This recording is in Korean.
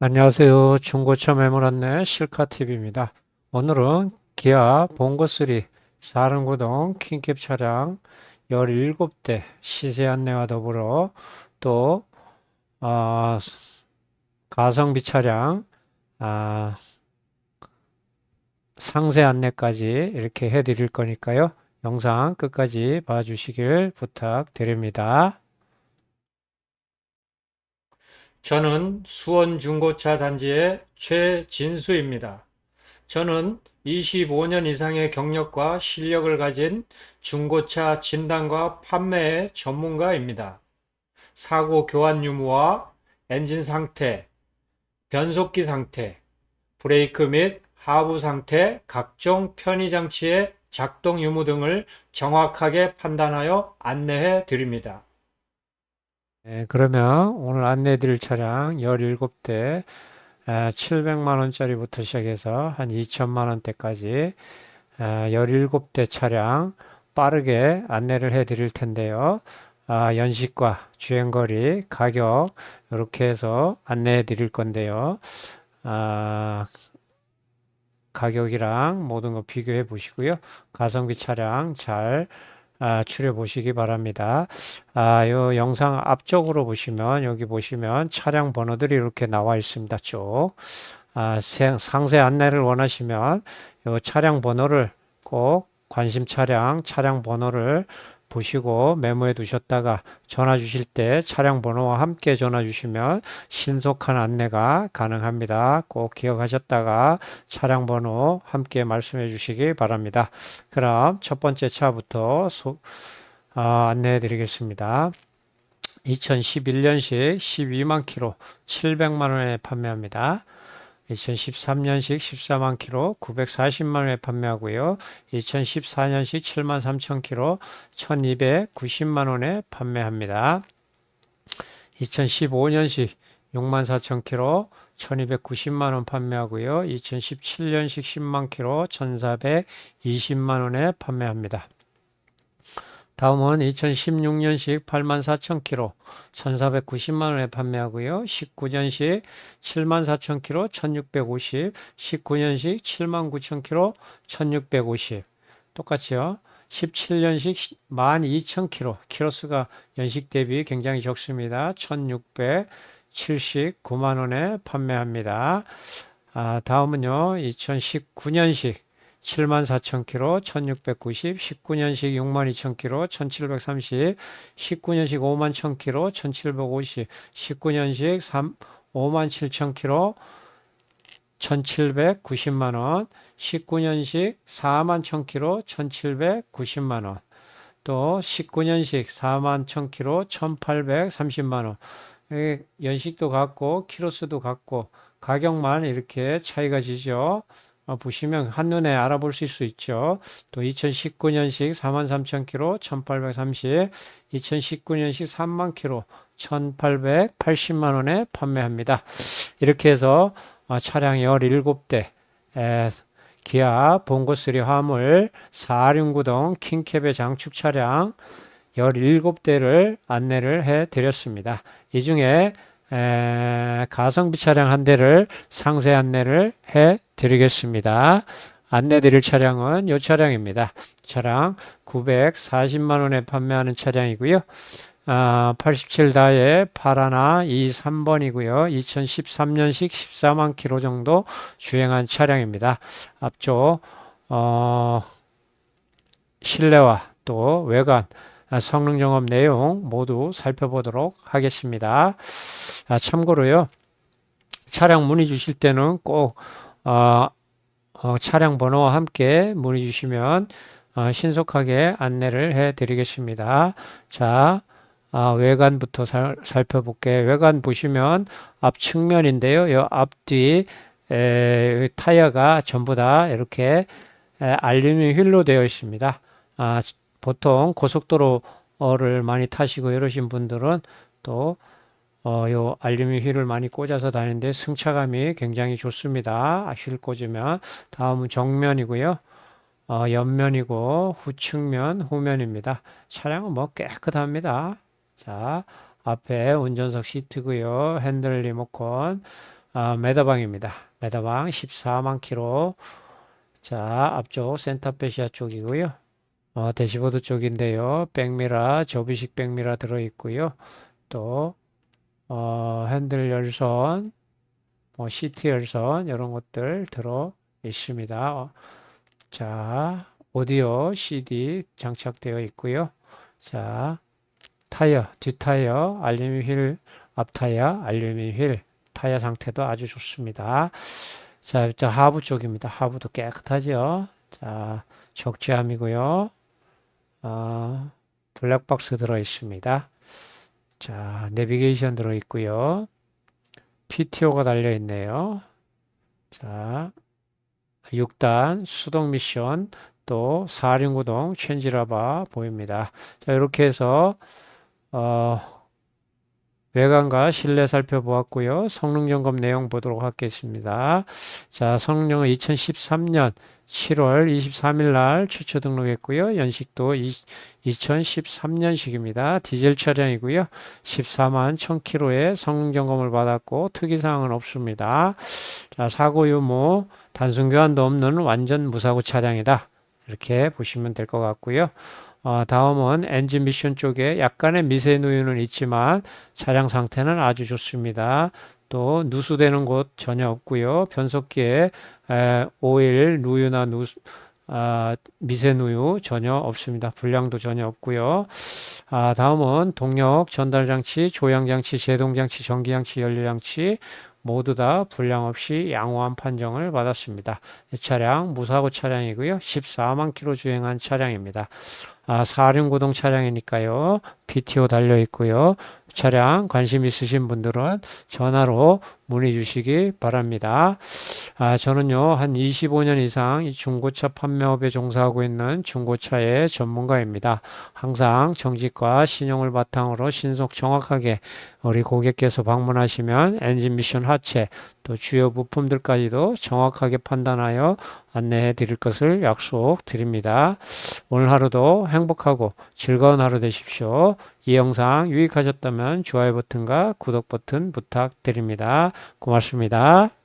안녕하세요. 중고차 매물 안내 실카TV입니다. 오늘은 기아 봉고3 사륜구동 킹캡 차량 17대 시세 안내와 더불어 또 아, 가성비 차량 아, 상세 안내까지 이렇게 해드릴 거니까요. 영상 끝까지 봐주시길 부탁드립니다. 저는 수원 중고차 단지의 최진수입니다. 저는 25년 이상의 경력과 실력을 가진 중고차 진단과 판매의 전문가입니다. 사고 교환 유무와 엔진 상태, 변속기 상태, 브레이크 및 하부 상태, 각종 편의 장치의 작동 유무 등을 정확하게 판단하여 안내해 드립니다. 네, 그러면 오늘 안내해 드릴 차량 17대 700만 원짜리부터 시작해서 한 2천만 원대까지 17대 차량 빠르게 안내를 해 드릴 텐데요. 아, 연식과 주행거리, 가격 이렇게 해서 안내해 드릴 건데요. 아, 가격이랑 모든 거 비교해 보시고요. 가성비 차량 잘 아, 추려 보시기 바랍니다. 아, 요 영상 앞쪽으로 보시면 여기 보시면 차량 번호들이 이렇게 나와 있습니다. 쭉. 아, 상세 안내를 원하시면 요 차량 번호를 꼭 관심 차량 차량 번호를 보시고 메모해 두셨다가 전화 주실 때 차량 번호와 함께 전화 주시면 신속한 안내가 가능합니다. 꼭 기억하셨다가 차량 번호 함께 말씀해 주시기 바랍니다. 그럼 첫 번째 차부터 소, 아, 안내해 드리겠습니다. 2011년식 12만 킬로 700만 원에 판매합니다. 2013년식 14만 킬로 940만 원에 판매하고요. 2014년식 7만 3천 킬로 1290만 원에 판매합니다. 2015년식 6만 4천 킬로 1290만 원 판매하고요. 2017년식 10만 킬로 1420만 원에 판매합니다. 다음은 2016년식 84,000kg 1,490만원에 판매하고요. 19년식 74,000kg 1,650, 19년식 79,000kg 1,650. 똑같이요. 17년식 12,000kg, 키로수가 연식 대비 굉장히 적습니다. 1,679만원에 판매합니다. 아, 다음은요. 2019년식 74,000km, 1690, 19년식 62,000km, 1730, 19년식 51,000km, 1750, 19년식 3, 57,000km, 1790만원, 19년식 41,000km, 1790만원, 또 19년식 41,000km, 1830만원. 연식도 같고, 키로수도 같고, 가격만 이렇게 차이가 지죠. 어, 보시면 한눈에 알아볼 수 있죠. 또 2019년식 43,000km 1830, 2019년식 3만 km 1880만 원에 판매합니다. 이렇게 해서 어, 차량 17대 기아 봉고3 화물 4륜구동 킹캡의 장축 차량 17대를 안내를 해 드렸습니다. 이 중에 가성비 차량 한 대를 상세 안내를 해 드리겠습니다. 안내 드릴 차량은 이 차량입니다. 차량 940만 원에 판매하는 차량이고요. 아, 87다의 파라나 23번이고요. 2013년식 14만 킬로 정도 주행한 차량입니다. 앞쪽 어, 실내와 또 외관 아, 성능 점검 내용 모두 살펴보도록 하겠습니다. 아, 참고로요. 차량 문의 주실 때는 꼭 어, 어, 차량 번호와 함께 문의 주시면 어, 신속하게 안내를 해 드리겠습니다. 자, 아, 외관부터 살, 살펴볼게요. 외관 보시면 앞 측면인데요. 이 앞뒤 에, 타이어가 전부 다 이렇게 에, 알루미늄 휠로 되어 있습니다. 아, 보통 고속도로를 많이 타시고 이러신 분들은 또 어, 요 알루미늄 휠을 많이 꽂아서 다니는데 승차감이 굉장히 좋습니다. 휠 꽂으면 다음은 정면이고요. 어, 옆면이고 후측면, 후면입니다. 차량은 뭐 깨끗합니다. 자, 앞에 운전석 시트고요. 핸들 리모컨, 아, 메다방입니다. 메다방 14만 킬로. 자, 앞쪽 센터페시아 쪽이고요. 어, 대시보드 쪽인데요. 백미라, 접이식 백미라 들어있고요. 또 어, 핸들 열선, 뭐 시트 열선 이런 것들 들어 있습니다. 어, 자, 오디오 CD 장착되어 있고요. 자, 타이어, 뒷타이어, 알루미늄 휠, 앞타이어, 알루미늄 휠, 타이어 상태도 아주 좋습니다. 자, 저 하부 쪽입니다. 하부도 깨끗하죠. 자, 적재함이고요. 어, 블랙박스 들어 있습니다. 자, 내비게이션 들어 있고요. PTO가 달려 있네요. 자, 6단 수동 미션 또 4륜구동 체인지라바 보입니다. 자, 이렇게 해서 어, 외관과 실내 살펴보았고요. 성능 점검 내용 보도록 하겠습니다. 자, 성능은 2013년 7월 23일 날 최초 등록했고요. 연식도 2013년식입니다. 디젤 차량이고요. 14만 1000km의 성능 점검을 받았고 특이사항은 없습니다. 자, 사고 유무 단순 교환도 없는 완전 무사고 차량이다. 이렇게 보시면 될 것 같고요. 어, 다음은 엔진 미션 쪽에 약간의 미세 누유는 있지만 차량 상태는 아주 좋습니다. 또 누수되는 곳 전혀 없고요. 변속기에 에, 오일 누유나 누수 아, 미세 누유 전혀 없습니다. 불량도 전혀 없고요. 아, 다음은 동력 전달 장치, 조향 장치, 제동 장치, 전기 장치, 연료 장치 모두 다 불량 없이 양호한 판정을 받았습니다. 이 차량 무사고 차량이고요. 14만 킬로 주행한 차량입니다. 아, 4륜구동 차량이니까요. PTO 달려 있고요. 차량 관심 있으신 분들은 전화로 문의 주시기 바랍니다. 아, 저는요, 한 25년 이상 이 중고차 판매업에 종사하고 있는 중고차의 전문가입니다. 항상 정직과 신용을 바탕으로 신속 정확하게 우리 고객께서 방문하시면 엔진 미션 하체 또 주요 부품들까지도 정확하게 판단하여 안내해 드릴 것을 약속드립니다. 오늘 하루도 행복하고 즐거운 하루 되십시오. 이 영상 유익하셨다면 좋아요 버튼과 구독 버튼 부탁드립니다. 고맙습니다.